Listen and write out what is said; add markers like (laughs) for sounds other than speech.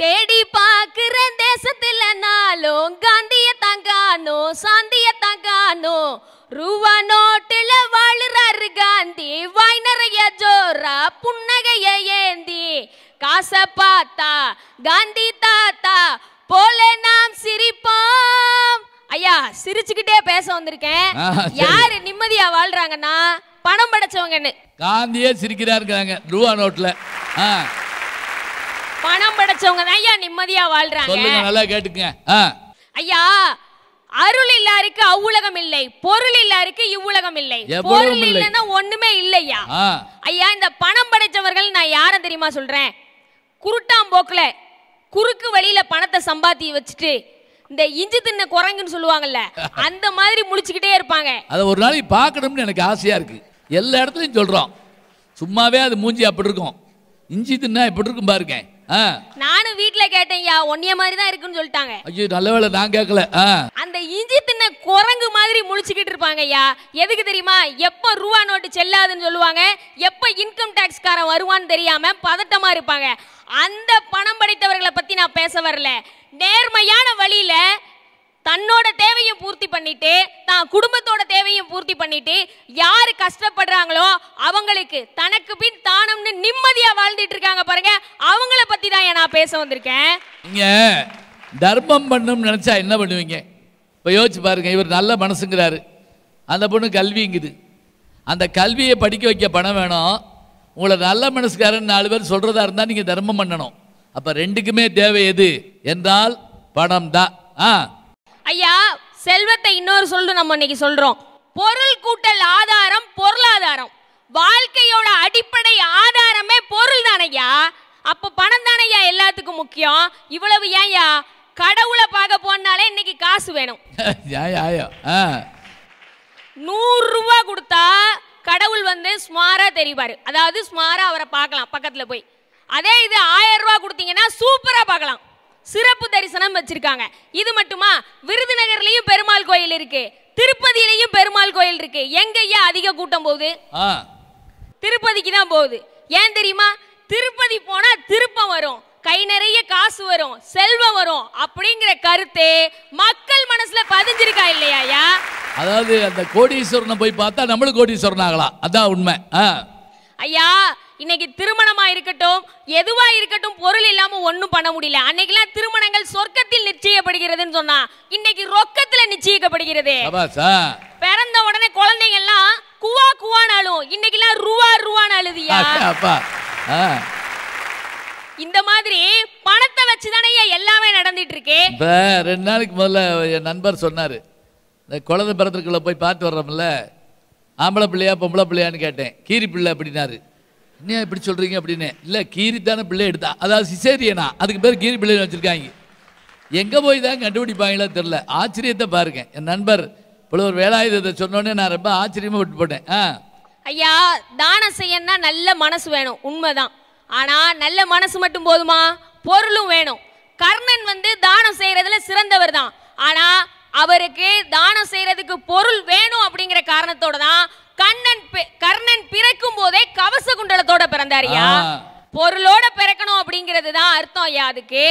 தேடி பாக்குற தேசத்துல நாளும் காந்திய தாங்கானோ சாந்திய தாங்கானோ ரூபா நோட்டுல வாழுறாரு காந்தி வாய் நிறைய ஜோரா புன்னகைய ஏந்தி. காசை பார்த்தா காந்தி தாத்தா போல நாம் சிரிப்போம். ஐயா சிரிச்சுக்கிட்டே பேச வந்திருக்கேன். யாரு நிம்மதியா வாழ்றாங்கன்னா பணம் படைச்சவங்கன்னு. காந்தியே சிரிக்கிறாருங்கிறாங்க ரூபா நோட்ல பணம் படைச்சவங்க தான் ஐயா நிம்மதியா வாழ்றாங்க. சொல்லுங்க நல்லா கேட்டுக்குங்க. ஐயா அருள் இல்லாருக்கு அவ்வுலகம் இல்லை பொருள் இல்லாருக்கு இவ்வுலகம் இல்லை. பொருள் இல்லை. இல்லைன்னா ஒண்ணுமே இல்லையா? ஐயா இந்த பணம் படைச்சவர்கள் நான் யார தெரியுமா சொல்றேன்? குருட்டாம்போக்குல குறுக்கு வழியில பணத்தை சம்பாத்தி வச்சுட்டு இந்த இஞ்சி தின்ன குரங்குன்னு சொல்லுவாங்கல்ல அந்த மாதிரி முழிச்சுக்கிட்டே இருப்பாங்க. அதை ஒரு நாளைக்கு பார்க்கணும்னு எனக்கு ஆசையா இருக்கு. எல்லா இடத்துலையும் சொல்றோம். சும்மாவே அது மூஞ்சி அப்படி இருக்கும். இஞ்சி தின்னா எப்படி இருக்கும் பாருங்க. நானும் வீட்ல கேட்டேன்யா ஒன்னிய மாதிரி தான் இருக்குன்னு சொல்லிட்டாங்க. ஐயோ நல்ல வேளை நான் கேட்கல அந்த இஞ்சி தின்ன குரங்கு மாதிரி முழிச்சுக்கிட்டு இருப்பாங்க ஐயா எதுக்கு தெரியுமா? எப்ப ரூபா நோட்டு செல்லாதுன்னு சொல்லுவாங்க எப்ப இன்கம் டாக்ஸ் காரன் வருவான்னு தெரியாம பதட்டமா இருப்பாங்க. அந்த பணம் படைத்தவர்களை பத்தி நான் பேச வரல. நேர்மையான வழியில தன்னோட தேவையும் பூர்த்தி பண்ணிட்டு தான் குடும்பத்தோட தேவையும் பூர்த்தி பண்ணிட்டு யாரு கஷ்டப்படுறாங்களோ அவங்களுக்கு தனக்கு பின் தானம்னு நிம்மதியா வாழ்ந்துட்டு இருக்காங்க பாருங்க. அவங்கள பத்தி தான் நான் பேச வந்திருக்கேன். நீங்க தர்மம் பண்ணணும்னு நினைச்சா என்ன பண்ணுவீங்க? இப்போ யோசிச்சு பாருங்க இவர் நல்ல மனசுங்கிறாரு. அந்த பொண்ணு கல்விங்குது. அந்த கல்வியை படிக்க வைக்க பணம் வேணும். உங்களை நல்ல மனசுக்காரன் நாலு பேர் சொல்றதா இருந்தால் நீங்கள் தர்மம் பண்ணணும். அப்போ ரெண்டுக்குமே தேவை எது? என்றால் பணம் தான் ஆ? ஐயா செல்வத்தை இன்னொரு சொல்லு நம்ம இன்னைக்கு சொல்றோம். பொருள் கூட்டல் ஆதாரம் பொருளாதாரம். வாழ்க்கையோட அடிப்படை ஆதாரமே பொருள் தானையா அப்ப பணம் தானையா எல்லாத்துக்கும் முக்கியம். இவ்வளவு ஏன்யா கடவுளை பார்க்க போனாலே இன்னைக்கு காசு வேணும். (laughs) நூறு ரூபா கொடுத்தா கடவுள் வந்து ஸ்மாரா தெரிவாரு. அதாவது ஸ்மாரா அவரை பார்க்கலாம் பக்கத்துல போய். அதே இது ஆயிரம் ரூபாய் கொடுத்தீங்கன்னா சூப்பரா பார்க்கலாம். சிறப்பு தரிசனம் வச்சிருக்காங்க. இது மட்டுமா? விருதுநகர்லயும் பெருமாள் கோயில் இருக்கு. திருப்பதியிலையும் பெருமாள் கோயில் இருக்கு. எங்கய்யா அதிக கூட்டம் போகுது? திருப்பதிக்கு தான் போகுது. ஏன் தெரியுமா? திருப்பதி போனா திருப்பம் வரும். கை நிறைய காசு வரும். செல்வம் வரும். அப்படிங்கிற கருத்து மக்கள் மனசுல பதிஞ்சிருக்கா இல்லையாயா அதாவது அந்த கோடீஸ்வரனை போய் பார்த்தா நம்மளும் கோடீஸ்வரன் ஆகலாம் அதான் உண்மை. ஐயா இன்னைக்கு திருமணமா இருக்கட்டும் எதுவா இருக்கட்டும் பொருள் இல்லாம ஒண்ணும் பண்ண முடியல. அன்னைக்கெல்லாம் திருமணங்கள் சொர்க்கத்தில் நிச்சயிக்கப்படுகிறதுன்னு சொன்னா இன்னைக்கு ரொக்கத்துல நிச்சயிக்கப்படுகிறது. பிறந்த உடனே குழந்தைங்க எல்லாம் குவா குவானாலும் இன்னைக்கெல்லாம் ரூவா ரூவான்னு அழுதியா? இந்த மாதிரி பணத்தை வச்சுதானே எல்லாமே நடந்துட்டு இருக்கு இப்போ ரெண்டு நாளைக்கு முதல்ல என் நண்பர் சொன்னார். இந்த குழந்தை பிறந்திருக்குள்ள போய் பார்த்து வர்றோம்ல. ஆம்பளை பிள்ளையா பொம்பளை பிள்ளையான்னு கேட்டேன். கீரி பிள்ளை அப்படின்னாரு. என்ன இப்படி சொல்கிறீங்க அப்படின்னு? இல்லை கீரி தானே பிள்ளை எடுத்தா. அதாவது சிசேரியனா? அதுக்கு பேர் கீரி பிள்ளைன்னு வச்சுருக்காங்க. எங்கே போய் தான் கண்டுபிடிப்பாங்களோ தெரில ஆச்சரியத்தை பாருங்க. என் நண்பர் புலவர் வேலாயுதத்தை சொன்னோன்னே நான் ரொம்ப ஆச்சரியமாக விட்டு போட்டேன். ஆ. ஐயா தானம் செய்யணும்னா நல்ல மனசு வேணும். உண்மைதான். ஆனால் நல்ல மனசு மட்டும் போதுமா? பொருளும் வேணும். கர்ணன் வந்து தானம் செய்கிறதுல சிறந்தவர் தான். ஆனால் அவருக்கு தானம் செய்கிறதுக்கு பொருள் வேணும் அப்படிங்கிற காரணத்தோட தான் பொருளோட பிறக்கணும் அப்படிங்கிறது தான் அர்த்தம் ஐயா அதுக்கு.